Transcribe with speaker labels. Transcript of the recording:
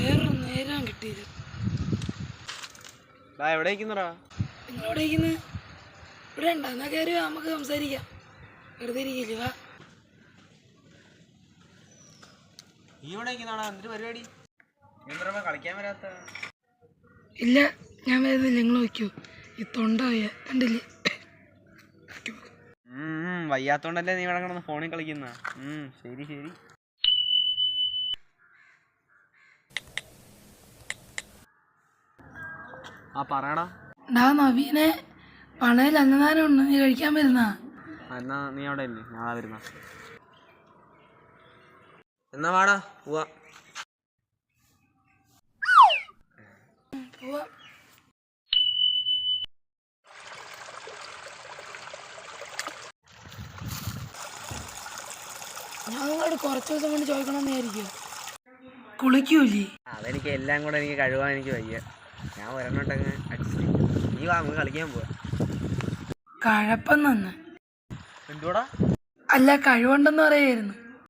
Speaker 1: വേറൊരു നേരം
Speaker 2: കിട്ടിയില്ല. എവിടെ
Speaker 1: ഇരിക്കുന്നത് ഇവിടെ ഉണ്ടോ എന്നാ കയറി നമുക്ക് സംസാരിക്കാം. വെറുതെ ഇരിക്കില്ല? വാ.
Speaker 2: നീ ഇവിടെ ഇരിക്കുന്നതാണോ എന്തൊരു പരിപാടി? നീ എന്താ കളിക്കാൻ വരാത്ത
Speaker 1: ഇല്ല ഞാൻ വരുന്നില്ല. നിങ്ങൾ വയ്ക്കൂ ഈ തൊണ്ട വയ്യ. കണ്ടില്ലേ?
Speaker 2: വയ്യാത്തോണ്ടല്ലേ നീ ഇവിടെ കിടന്ന് ഫോണിൽ കളിക്കുന്ന. ശരി ശരി. ആ പറയടാ.
Speaker 1: ഡാ നവീനെ പണയിൽ അന്നദാനം ഉണ്ട്. നീ കഴിക്കാൻ വരുന്ന?
Speaker 2: എന്നാ നീ അവിടെ ഇല്ലേ? ഞാൻ വരുന്ന. എന്നാ വാടാ പോവാ.
Speaker 1: പോവാ. ഞാൻ നിങ്ങളോട് കുറച്ച് ദിവസം കൊണ്ട് ചോദിക്കണമെന്ന് വിചാരിക്കും കുളിക്കൂലേ
Speaker 2: അതെനിക്ക് എല്ലാം കൂടെ എനിക്ക് കഴുകാൻ എനിക്ക് വയ്യ. ഞാൻ ഒരെണ്ണോട്ടങ്ങ് ചെയ്യും. നീ വാ നമുക്ക് കളിക്കാൻ പോവാ.
Speaker 1: കഴപ്പം നന്ന്.
Speaker 2: എന്തുവാടാ?
Speaker 1: അല്ല കഴിവുണ്ടെന്ന് പറയായിരുന്നു.